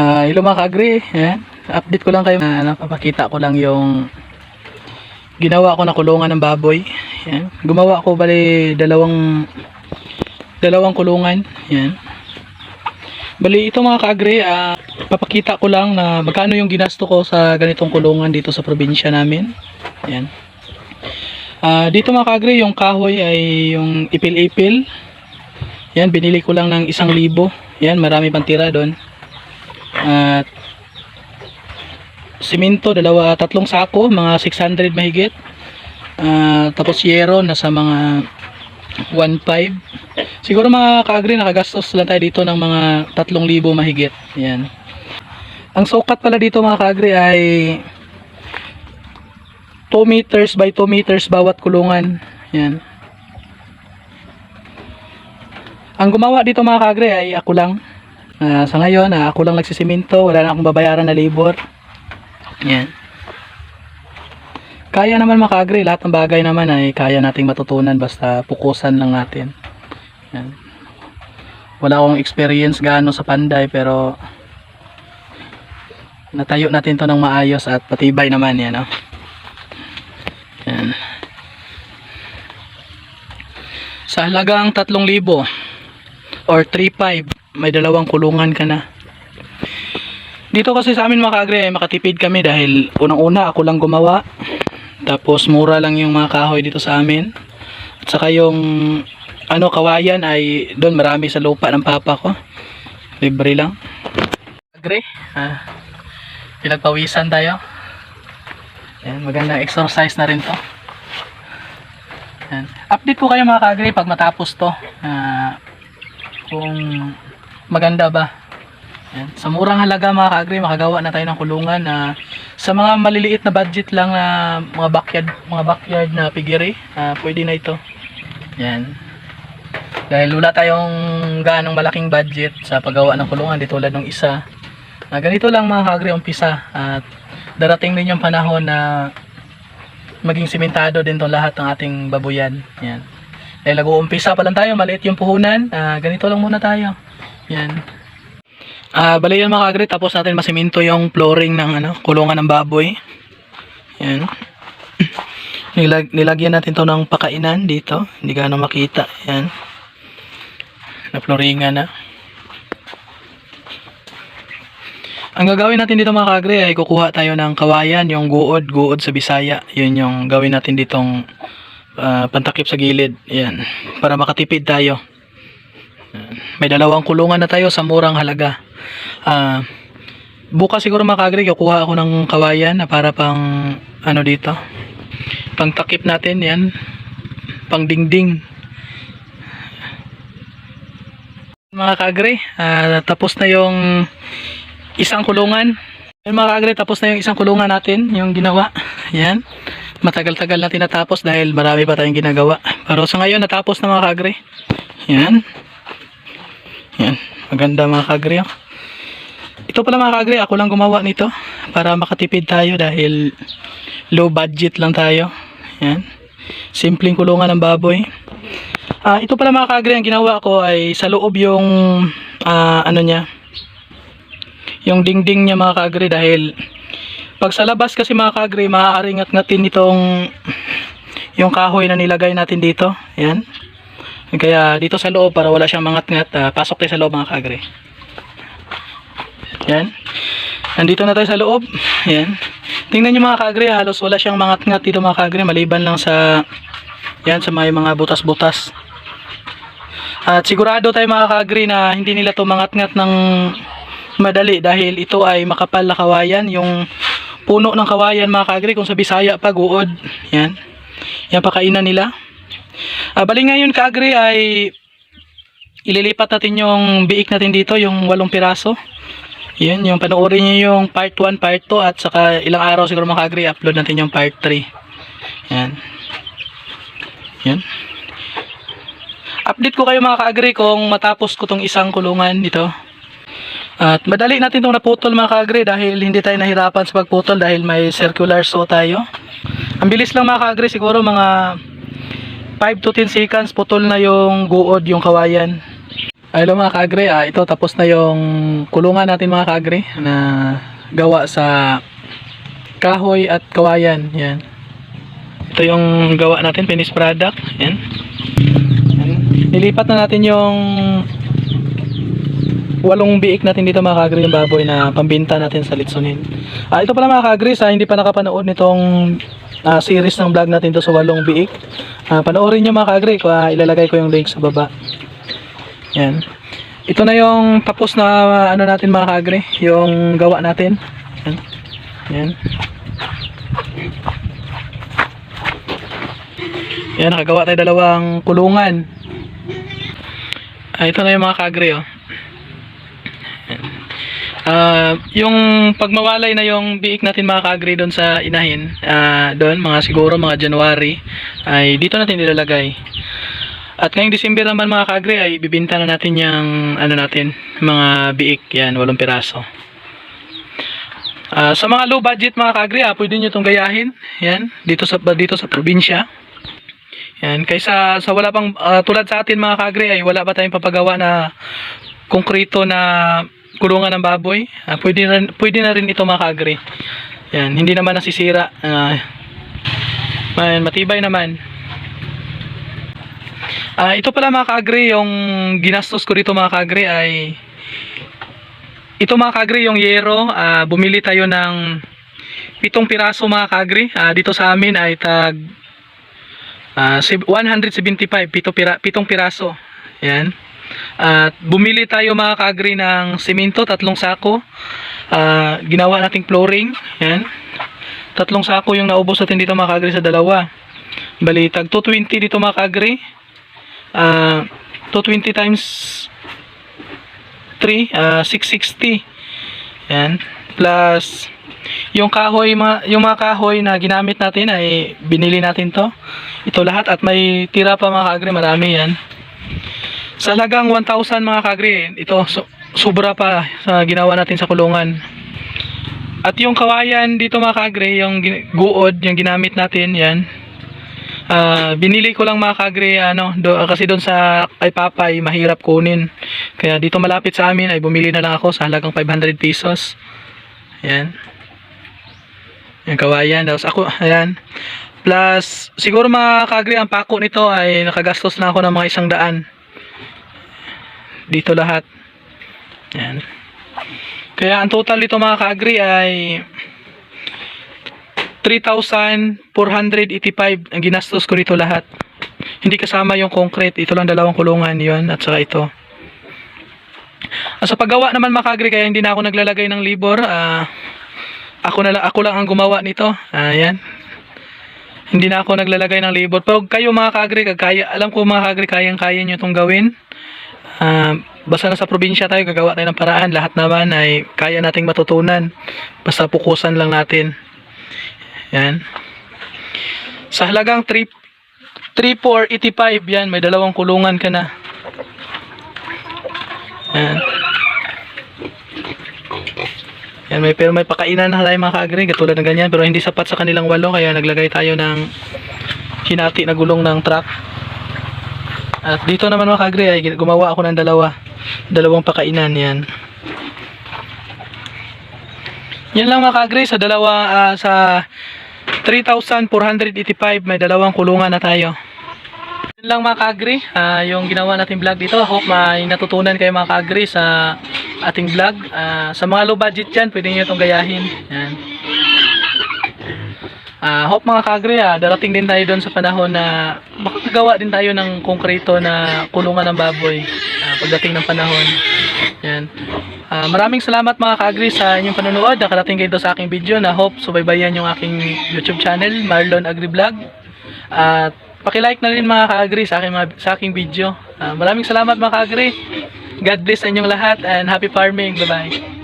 Ah, hello mga ka-agri. Ayan. Update ko lang kayo. Uh, ko lang yung ginawa ko na kulungan ng baboy. Ayan. Gumawa ko bali dalawang dalawang kulungan. Ayan. Bali ito mga ka-agri, ah, papakita ko lang na magkano yung ginasto ko sa ganitong kulungan dito sa probinsya namin. Ayan. Ah, dito mga ka-agri, yung kahoy ay yung ipil-ipil. Yan, binili ko lang ng isang libo. Yan, marami pang tira doon. At simento, dalawa, tatlong sako, mga 600 mahigit. Ah, tapos yero, nasa mga 1.5. Siguro mga ka-agri, nakagastos lang tayo dito ng mga 3,000 mahigit. Yan. Ang sukat pala dito mga ka-agri ay 2 meters by 2 meters bawat kulungan. Yan. Ang gumawa dito mga kagre ay ako lang. Ah, sa ngayon, ah, ako lang nagsisiminto. Wala na akong babayaran na labor. Yan. Kaya naman mga kagre. Lahat ng bagay naman ay kaya nating matutunan basta pukusan lang natin. Yan. Wala akong experience gaano sa panday pero natayo natin to ng maayos at patibay naman yan. Oh. Yan. Sa halagang 3,000 or 3.5 may dalawang kulungan ka na. Dito kasi sa amin mga kaagre makatipid kami dahil unang una ako lang gumawa. Tapos mura lang yung mga kahoy dito sa amin. At saka yung ano kawayan ay doon marami sa lupa ng papa ko. Libre lang. Kaagre ah, pinagpawisan tayo. Ayan, magandang exercise na rin to. Ayan. update ko kayo mga kaagre pag matapos to. Ah, kung maganda ba. Yan. Sa murang halaga mga ka-agri, makagawa na tayo ng kulungan na sa mga maliliit na budget lang na mga backyard, mga backyard na pigiri, ah, pwede na ito. Yan. Dahil wala tayong ganong malaking budget sa paggawa ng kulungan, di tulad ng isa. Ah, ganito lang mga ka-agri, umpisa. At darating din yung panahon na maging simentado din tong lahat ng ating babuyan. Yan. Dahil nag-uumpisa pa lang tayo, maliit yung puhunan. Ah, ganito lang muna tayo. Yan. Ah, bali yan mga kagre, tapos natin masiminto yung flooring ng ano, kulungan ng baboy. Yan. Nilag nilagyan natin to ng pakainan dito. Hindi gaano makita. Yan. Na flooringan na. Ang gagawin natin dito mga kagre ay kukuha tayo ng kawayan, yung guod, guod sa Bisaya. Yun yung gawin natin ditong ah, pantakip sa gilid. Yan. Para makatipid tayo. May dalawang kulungan na tayo sa murang halaga. Ah, bukas siguro makagri, kukuha ako ng kawayan na para pang ano dito. Pang takip natin yan. Pang dingding. Mga kagre, ah, tapos na yung isang kulungan. Ayun mga kagre, tapos na yung isang kulungan natin, yung ginawa. Yan. Matagal-tagal na tinatapos dahil marami pa tayong ginagawa. Pero sa ngayon, natapos na mga kagre. Yan. Yan. Maganda mga kagre. oh. Ito pala mga kagre, ako lang gumawa nito para makatipid tayo dahil low budget lang tayo. Yan. Simpleng kulungan ng baboy. Ah, ito pala mga kagre, ang ginawa ko ay sa loob yung ah, ano niya, yung dingding niya mga kagre dahil pag sa labas kasi mga kagre, maaaring ngat-ngatin itong yung kahoy na nilagay natin dito. Yan. Kaya dito sa loob para wala siyang mangat-ngat, ah, pasok tayo sa loob mga kagre. Yan. Nandito na tayo sa loob. Yan. Tingnan nyo mga kagre, halos wala siyang mangat-ngat dito mga kagre, maliban lang sa yan sa may mga butas-butas. At sigurado tayo mga kagre na hindi nila to mangat-ngat ng madali dahil ito ay makapal na kawayan, yung puno ng kawayan mga kagre kung sa Bisaya pa guod. Yan. Yan pakainan nila. Ah, bali ngayon kagre ay ililipat natin yung biik natin dito, yung walong piraso. Yan, yung panoorin niyo yung part 1, part 2 at saka ilang araw siguro mga kagre upload natin yung part 3. Yan. Yan. Update ko kayo mga kaagri kung matapos ko tong isang kulungan dito. At madali natin itong naputol mga kaagri dahil hindi tayo nahirapan sa pagputol dahil may circular saw tayo. Ang bilis lang mga kaagri siguro mga 5 to 10 seconds putol na yung guod yung kawayan. Hello mga kaagri, ah, ito tapos na yung kulungan natin mga kaagri na gawa sa kahoy at kawayan. Yan. Ito yung gawa natin, finished product. Yan. Nilipat na natin yung walong biik natin dito mga kaagri yung baboy na pambinta natin sa Litsunin. Ah, ito pala mga kaagri, sa hindi pa nakapanood nitong ah, series ng vlog natin to sa walong biik. Ah, panoorin nyo mga kaagri, ko, ah, ilalagay ko yung link sa baba. Yan. Ito na yung tapos na ano natin mga kaagri, yung gawa natin. Yan. Yan. Yan, nakagawa tayo dalawang kulungan. Ah, ito na yung mga kaagri, oh. Ah, yung pagmawalay na yung biik natin mga kaagri doon sa inahin, ah, doon mga siguro mga January, ay dito natin nilalagay. At ngayong December naman mga kaagri ay bibinta na natin yung ano natin, mga biik yan, walong piraso. Ah, sa mga low budget mga kaagri, ah, pwede nyo itong gayahin. Yan, dito sa dito sa probinsya. Yan, kaysa sa wala pang ah, tulad sa atin mga kaagri ay wala pa tayong papagawa na konkreto na kulungan ng baboy. Ah, pwede, na, pwede na rin ito mga kaagri. Yan, hindi naman nasisira. Ah, man, matibay naman. Ah, ito pala mga kaagri, yung ginastos ko dito mga kaagri ay ito mga kaagri, yung yero, ah, bumili tayo ng pitong piraso mga kaagri. Ah, dito sa amin ay tag sib- 175, pito pira, pitong piraso. Yan. At bumili tayo mga kaagri ng simento, tatlong sako. Ah, ginawa nating flooring. Yan. Tatlong sako yung naubos natin dito mga kaagri sa dalawa. Bali, tag 220 dito mga kaagri. Ah, 220 times 3, ah, 660. Yan. Plus, yung kahoy, yung mga kahoy na ginamit natin ay binili natin to. Ito lahat at may tira pa mga kagri, marami yan. Sa halagang 1,000 mga kagri, ito so, sobra pa sa ginawa natin sa kulungan. At yung kawayan dito mga kagri, yung guod, yung ginamit natin, yan. Ah, binili ko lang mga kagri ano do, kasi doon sa kay Papa ay mahirap kunin. Kaya dito malapit sa amin ay bumili na lang ako sa halagang 500 pesos. Ayan. Yung kawayan. Tapos ako, ayan. Plus, siguro mga kagri, ang pako nito ay nakagastos na ako ng mga isang daan. Dito lahat. Ayan. Kaya ang total dito mga kagri ay 3,485 ang ginastos ko dito lahat. Hindi kasama yung concrete. Ito lang dalawang kulungan yon at saka ito. Ah, Sa paggawa naman makagri kaya hindi na ako naglalagay ng libor. Ah, ako na lang ako lang ang gumawa nito. Ayan. Hindi na ako naglalagay ng libor. Pero kayo mga kagri, kaya alam ko mga kagri kayang kaya niyo tong gawin. Ah, basta nasa probinsya tayo, gagawa tayo ng paraan. Lahat naman ay kaya nating matutunan. Basta pukusan lang natin. Yan. Sa halagang 3 3485 yan, may dalawang kulungan ka na. Yan. Yan, may, pero may pakainan na tayo mga kaagri, katulad ng ganyan, pero hindi sapat sa kanilang walo, kaya naglagay tayo ng hinati na gulong ng truck. At dito naman mga kaagri, ay gumawa ako ng dalawa. Dalawang pakainan, yan. Yan lang mga kaagri, sa dalawa, ah, sa 3,485, may dalawang kulungan na tayo. Yun lang mga kaagri, ah, yung ginawa natin vlog dito. Hope may natutunan kayo mga kaagri sa ating vlog. Ah, sa mga low budget dyan, pwede nyo itong gayahin. Yan. Ah, hope mga kaagri, ah, darating din tayo doon sa panahon na makakagawa din tayo ng konkreto na kulungan ng baboy ah, pagdating ng panahon. Yan. Ah, maraming salamat mga kaagri sa inyong panonood. Nakarating kayo sa aking video na hope subaybayan yung aking YouTube channel, Marlon Agri Vlog. At paki-like na rin mga kaagri sa aking, sa aking video. Ah, maraming salamat mga kaagri. God bless sa inyong lahat and happy farming. Bye-bye.